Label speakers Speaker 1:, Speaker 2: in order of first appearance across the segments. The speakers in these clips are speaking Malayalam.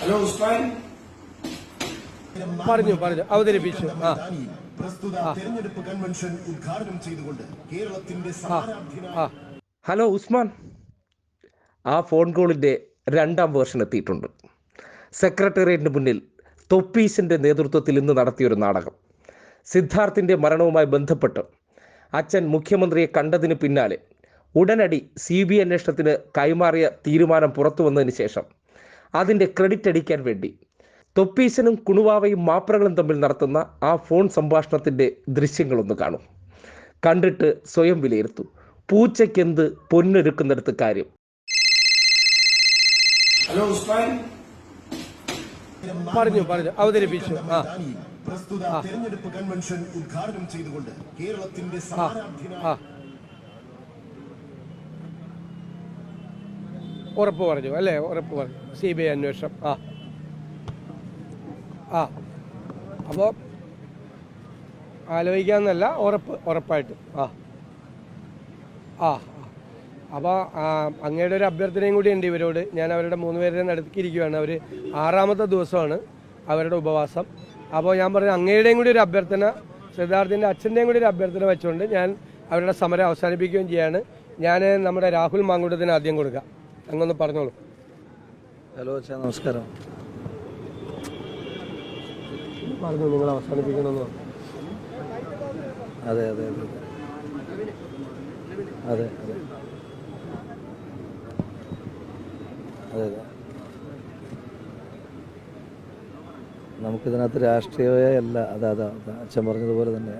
Speaker 1: ഹലോ ഉസ്മാൻ.
Speaker 2: പറഞ്ഞു പറഞ്ഞു. അവതരിപ്പിച്ചു. ആ.
Speaker 3: പ്രസ്തുത തെരഞ്ഞെടുപ്പ് കൺവെൻഷൻ ഉദ്ഘാടനം ചെയ്തുകൊണ്ട് കേരളത്തിന്റെ
Speaker 4: ഹലോ ഉസ്മാൻ. ആ ഫോൺ കോളിന്റെ രണ്ടാം വേർഷൻ എത്തിയിട്ടുണ്ട്. സെക്രട്ടേറിയറ്റിന് മുന്നിൽ തൊപ്പീസിന്റെ നേതൃത്വത്തിൽ ഇന്ന് നടത്തിയൊരു നാടകം. സിദ്ധാർത്ഥിന്റെ മരണവുമായി ബന്ധപ്പെട്ട് അച്ഛൻ മുഖ്യമന്ത്രിയെ കണ്ടതിന് പിന്നാലെ ഉടനടി സി ബി അന്വേഷണത്തിന് കൈമാറിയ തീരുമാനം പുറത്തു വന്നതിന് ശേഷം അതിന്റെ ക്രെഡിറ്റ് അടിക്കാൻ വേണ്ടി. തൊപ്പീസനും കുണുവാവയും മാപ്രകളും തമ്മിൽ നടത്തുന്ന ആ ഫോൺ സംഭാഷണത്തിന്റെ ദൃശ്യങ്ങളൊന്ന് കാണും. കണ്ടിട്ട് സ്വയം വിലയിരുത്തു. പൂച്ചയ്ക്കെന്ത് പൊന്നൊരുക്കുന്നിടത്ത് കാര്യം?
Speaker 1: ഹലോ ഉസ്മാൻ.
Speaker 2: പറഞ്ഞു പറഞ്ഞു. അവതരിപ്പിച്ചു. ആ.
Speaker 3: പ്രസ്തുത തെരഞ്ഞെടുപ്പ് കൺവെൻഷൻ ഉദ്ഘാടനം ചെയ്തുകൊണ്ട് കേരളത്തിന്റെ സ്ഥാനാർത്ഥിനായി
Speaker 2: ആ ഉറപ്പ് പറഞ്ഞു അല്ലേ? ഉറപ്പ് പറഞ്ഞു. സി ബി ഐ അന്വേഷണം. ആ. ആ. അപ്പോൾ ആലോചിക്കാമെന്നല്ല ഉറപ്പ് ഉറപ്പായിട്ടും. ആ. ആ അപ്പോൾ അങ്ങയുടെ ഒരു അഭ്യർത്ഥനയും കൂടി ഉണ്ട് ഇവരോട്. ഞാൻ അവരുടെ മൂന്ന് പേരെ നടത്തിയിരിക്കുകയാണ്. അവർ ആറാമത്തെ ദിവസമാണ് അവരുടെ ഉപവാസം. അപ്പോൾ ഞാൻ പറഞ്ഞു അങ്ങയുടെയും കൂടി ഒരു അഭ്യർത്ഥന സിദ്ധാർത്ഥിന്റെ അച്ഛന്റെയും കൂടി ഒരു അഭ്യർത്ഥന വെച്ചുകൊണ്ട് ഞാൻ അവരുടെ സമരം അവസാനിപ്പിക്കുകയും ചെയ്യാണ്. ഞാൻ നമ്മുടെ രാഹുൽ മാങ്കൂട്ടത്തിന് ആദ്യം കൊടുക്കാം. അങ്ങൊന്ന് പറഞ്ഞോളൂ.
Speaker 5: ഹലോ അച്ഛാ നമസ്കാരം.
Speaker 2: പറഞ്ഞു നിങ്ങൾ അവസാനിപ്പിക്കണമെന്ന്?
Speaker 5: അതെ അതെ അതെ അതെ. അതെ അതെ. അതെ നമുക്കിതിനകത്ത് രാഷ്ട്രീയമല്ല അതെ അതെ അതെ. അച്ഛൻ പറഞ്ഞതുപോലെ തന്നെ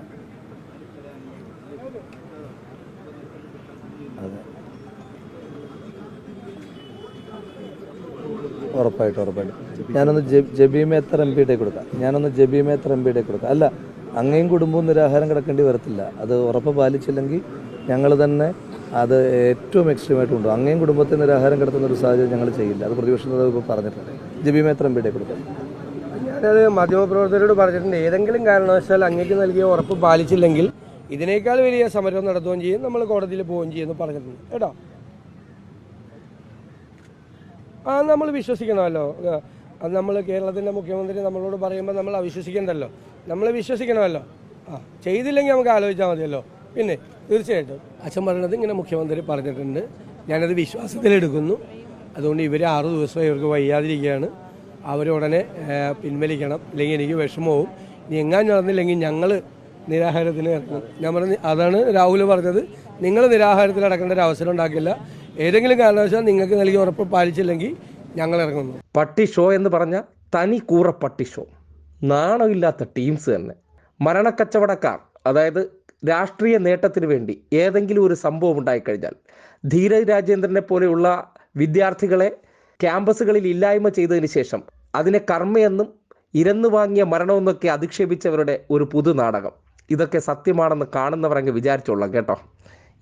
Speaker 5: ഉറപ്പായിട്ടും ഉറപ്പായിട്ടും. ഞാനൊന്ന് ജബീമ എത്ര എം പിയുടെ കൊടുക്കാം? ഞാനൊന്ന് ജബീമേത്തർ എം പിയുടെ കൊടുക്കാം? അല്ല അങ്ങയും കുടുംബവും നിരാഹാരം കിടക്കേണ്ടി വരത്തില്ല. അത് ഉറപ്പ് പാലിച്ചില്ലെങ്കിൽ ഞങ്ങൾ തന്നെ അത് ഏറ്റവും എക്സ്ട്രീമായിട്ട് ഉണ്ടോ അങ്ങയും കുടുംബത്തെ നിരാഹാരം കിടത്തുന്ന ഒരു സാഹചര്യം ഞങ്ങൾ ചെയ്യില്ല. അത് പ്രതിപക്ഷ നേതാവ് ഇപ്പോൾ പറഞ്ഞിട്ടുണ്ട്. എത്ര എം പിയുടെ കൊടുക്കാം?
Speaker 2: ഞാനത് മാധ്യമപ്രവർത്തകരോട് പറഞ്ഞിട്ടുണ്ട്. ഏതെങ്കിലും കാരണവശാൽ അങ്ങേക്ക് നൽകിയ ഉറപ്പ് പാലിച്ചില്ലെങ്കിൽ ഇതിനേക്കാൾ വലിയ സമരം നടത്തുകയും ചെയ്യും. നമ്മൾ കോടതിയിൽ പോവുകയും ചെയ്യുമെന്ന് പറഞ്ഞിട്ടുണ്ട്. കേട്ടോ? ആ നമ്മൾ വിശ്വസിക്കണമല്ലോ. അത് നമ്മൾ കേരളത്തിന്റെ മുഖ്യമന്ത്രി നമ്മളോട് പറയുമ്പോൾ നമ്മൾ അവിശ്വസിക്കണ്ടല്ലോ. നമ്മൾ വിശ്വസിക്കണമല്ലോ. ആ ചെയ്തില്ലെങ്കിൽ നമുക്ക് ആലോചിച്ചാൽ മതിയല്ലോ. പിന്നെ തീർച്ചയായിട്ടും അച്ഛൻ പറയണത് ഇങ്ങനെ മുഖ്യമന്ത്രി പറഞ്ഞിട്ടുണ്ട്. ഞാനത് വിശ്വാസത്തിലെടുക്കുന്നു. അതുകൊണ്ട് ഇവർ ആറു ദിവസം ഇവർക്ക് വയ്യാതിരിക്കുകയാണ്. അവരുടനെ പിൻവലിക്കണം. അല്ലെങ്കിൽ എനിക്ക് വിഷമവും. ഇനി എങ്ങാൻ നടന്നില്ലെങ്കിൽ ഞങ്ങൾ നിരാഹാരത്തിന് ഇറങ്ങും. ഞാൻ പറഞ്ഞ അതാണ് രാഹുൽ പറഞ്ഞത്. നിങ്ങൾ നിരാഹാരത്തിൽ അടക്കേണ്ട ഒരു അവസരം ഉണ്ടാക്കില്ല. ഏതെങ്കിലും കാരണവശാൽ നിങ്ങൾക്ക് നൽകിയ ഉറപ്പ് പാലിച്ചില്ലെങ്കിൽ ഞങ്ങൾ ഇറങ്ങുന്നു.
Speaker 4: പട്ടി ഷോ എന്ന് പറഞ്ഞ തനി കൂറ പട്ടി ഷോ. നാണമില്ലാത്ത ടീംസ് തന്നെ. മരണക്കച്ചവടക്കാർ അതായത് രാഷ്ട്രീയ നേട്ടത്തിന് വേണ്ടി ഏതെങ്കിലും ഒരു സംഭവം ഉണ്ടായിക്കഴിഞ്ഞാൽ ധീരജ് രാജേന്ദ്രനെ പോലെയുള്ള വിദ്യാർത്ഥികളെ ക്യാമ്പസുകളിൽ ഇല്ലായ്മ ചെയ്തതിന് ശേഷം അതിനെ കർമ്മയെന്നും ഇരന്നു വാങ്ങിയ മരണമെന്നൊക്കെ അധിക്ഷേപിച്ചവരുടെ ഒരു പുതു നാടകം. ഇതൊക്കെ സത്യമാണെന്ന് കാണുന്നവരങ്ങ് വിചാരിച്ചോളാം കേട്ടോ.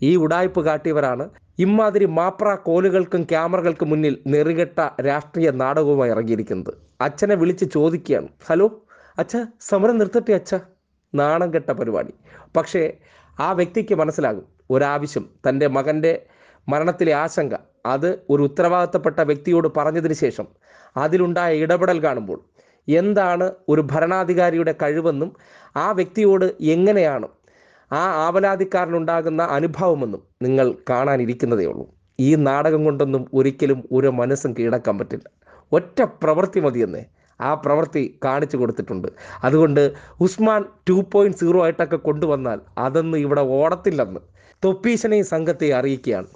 Speaker 4: ഈ ഉടായ്പ് കാട്ടിയവരാണ് ഇമാതിരി മാപ്ര കോലുകൾക്കും ക്യാമറകൾക്കും മുന്നിൽ നെറികെട്ട രാഷ്ട്രീയ നാടകവുമായി ഇറങ്ങിയിരിക്കുന്നത്. അച്ഛനെ വിളിച്ച് ചോദിക്കുകയാണ്. ഹലോ അച്ഛ സമരം നിർത്തട്ടെ അച്ഛ. നാണം കെട്ട പരിപാടി. പക്ഷേ ആ വ്യക്തിക്ക് മനസ്സിലാകും ഒരാവശ്യം തന്റെ മകന്റെ മരണത്തിലെ ആശങ്ക അത് ഒരു ഉത്തരവാദിത്തപ്പെട്ട വ്യക്തിയോട് പറഞ്ഞതിന് ശേഷം അതിലുണ്ടായ ഇടപെടൽ കാണുമ്പോൾ എന്താണ് ഒരു ഭരണാധികാരിയുടെ കഴിവെന്നും ആ വ്യക്തിയോട് എങ്ങനെയാണ് ആ ആവലാതിക്കാരനുണ്ടാകുന്ന അനുഭവമെന്നും നിങ്ങൾ കാണാനിരിക്കുന്നതേ ഉള്ളൂ. ഈ നാടകം കൊണ്ടൊന്നും ഒരിക്കലും ഒരു മനസ്സും കീഴടക്കാൻ പറ്റില്ല. ഒറ്റ പ്രവൃത്തി മതിയെന്നേ ആ പ്രവൃത്തി കാണിച്ചു കൊടുത്തിട്ടുണ്ട്. അതുകൊണ്ട് ഉസ്മാൻ ടു പോയിന്റ് സീറോ ആയിട്ടൊക്കെ കൊണ്ടുവന്നാൽ അതൊന്നും ഇവിടെ ഓടത്തില്ലെന്ന് തൊപ്പീശനെയും സംഘത്തെ അറിയിക്കുകയാണ്.